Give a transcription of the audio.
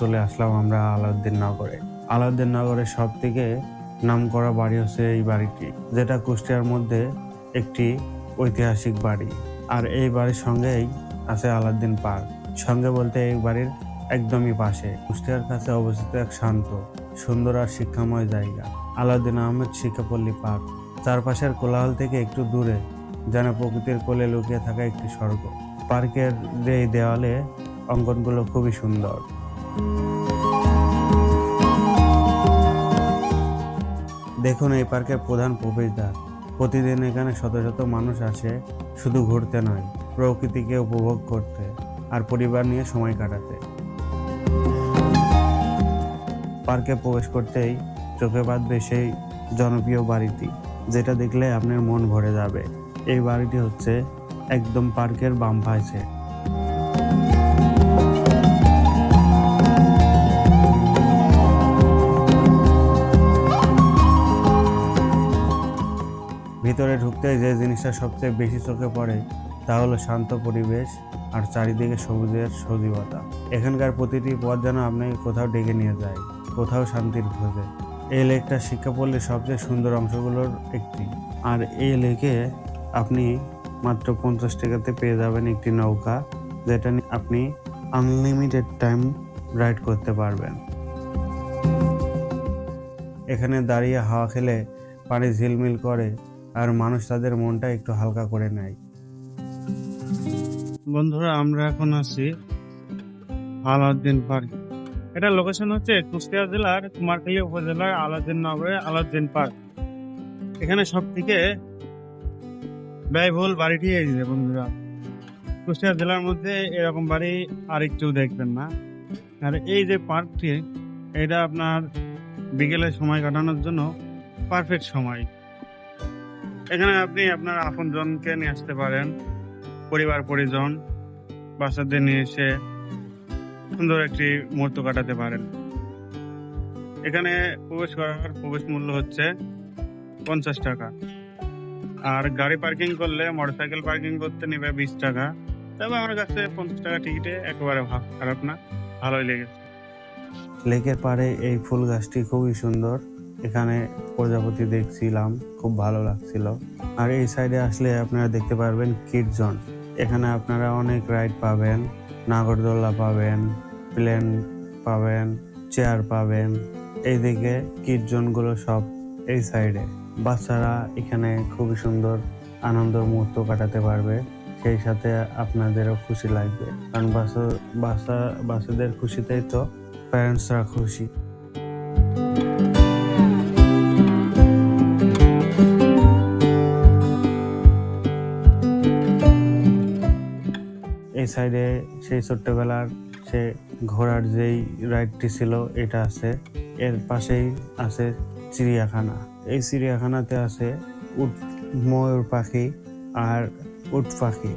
চলে আসলাম আমরা আলাউদ্দিন নগরে। আলাউদ্দিন নগরের সব থেকে নাম করা বাড়ি হচ্ছে এই বাড়িটি, যেটা কুষ্টিয়ার মধ্যে একটি ঐতিহাসিক বাড়ি। আর এই বাড়ির সঙ্গেই আছে আলাউদ্দিন পার্ক। সঙ্গে বলতে এই বাড়ির একদমই পাশে। কুষ্টিয়ার কাছে অবস্থিত এক শান্ত, সুন্দর আর শিক্ষাময় জায়গা, আলাউদ্দিন আহমেদ শিক্ষাপল্লী পার্ক। চারপাশের কোলাহল থেকে একটু দূরে, যেন প্রকৃতির কোলে লুকিয়ে থাকা একটি স্বর্গ। পার্কের যে দেওয়ালে অঙ্কনগুলো খুবই সুন্দর। দেখুন, এই পার্কের প্রধান প্রবেশদ্বার। প্রতিদিন এখানে শত শত মানুষ আসে, শুধু ঘুরতে নয়, প্রকৃতিকে উপভোগ করতে আর পরিবার নিয়ে সময় কাটাতে। পার্কে প্রবেশ করতেই চোখে বাঁধবে সেই জনপ্রিয় বাড়িটি, যেটা দেখলে আপনার মন ভরে যাবে। এই বাড়িটি হচ্ছে একদম পার্কের বাম পাশে। ভিতরে ঢুকতে যে জিনিসটা সবচেয়ে বেশি চোখে পড়ে, তা হলো শান্ত পরিবেশ আর চারিদিকে সবুজের সজীবতা। এখানকার প্রতিটি পথ যেন আপনাকে কোথাও ডেকে নিয়ে যায়, কোথাও শান্তির খোঁজে। এই লেকটা শিক্ষাপল্লীর সবচেয়ে সুন্দর অংশগুলোর একটি। আর এই লেকে আপনি মাত্র পঞ্চাশ টাকাতে পেয়ে যাবেন একটি নৌকা, যেটা আপনি আনলিমিটেড টাইম রাইড করতে পারবেন। এখানে দাঁড়িয়ে হাওয়া খেলে পানি ঝিলমিল করে আর মানুষ তাদের মনটা একটু হালকা করে নেয়। বন্ধুরা, আমরা এখন আছি আলাউদ্দিন পার্ক। এটা লোকেশন হচ্ছে কুষ্টিয়া জেলার কুমারখালী উপজেলার আলাউদ্দিন নগরে আলাউদ্দিন পার্ক। এখানে সব থেকে ব্যয়বহুল বাড়িটি এই বন্ধুরা। কুষ্টিয়া জেলার মধ্যে এরকম বাড়ি আর একটু দেখবেন না। আর এই যে পার্কটি, এটা আপনার বিকেলে সময় কাটানোর জন্য পারফেক্ট সময়। এখানে আপনি আপনার আপনজনকে নিয়ে আসতে পারেন। পরিবার, পরিজন, বাচ্চাদের নিয়ে এসে সুন্দর একটি মুহূর্ত কাটাতে পারেন। এখানে প্রবেশ করার প্রবেশ মূল্য হচ্ছে পঞ্চাশ টাকা। আর গাড়ি পার্কিং করলে, মোটরসাইকেল পার্কিং করতে নেবে বিশ টাকা। তবে আমার কাছে পঞ্চাশ টাকা টিকিটে একেবারে খারাপ না, ভালোই লেগেছে। লেকের পাড়ে এই ফুল গাছটি খুবই সুন্দর। এখানে প্রজাপতি দেখছিলাম, খুব ভালো লাগছিল। আর এই সাইডে আসলে আপনারা দেখতে পারবেন কিড জোন এখানে আপনারা অনেক রাইড পাবেন নাগরদোল্লা পাবেন প্লেন পাবেন চেয়ার পাবেন। এইদিকে কিড জোনগুলো সব এই সাইডে বাচ্চারা এখানে খুবই সুন্দর আনন্দ মুহূর্ত কাটাতে পারবে, সেই সাথে আপনাদেরও খুশি লাগবে। কারণ বাচ্চা বাচ্চা বাচ্চাদের খুশিতেই তো প্যারেন্টসরা খুশি। এই সাইডে সেই ছোট্টবেলার সে ঘোড়ার যেই রাইডটি ছিল, এটা আছে। এর পাশেই আছে চিড়িয়াখানা। এই চিড়িয়াখানাতে আছে উট, ময়ূর পাখি আর উট পাখি।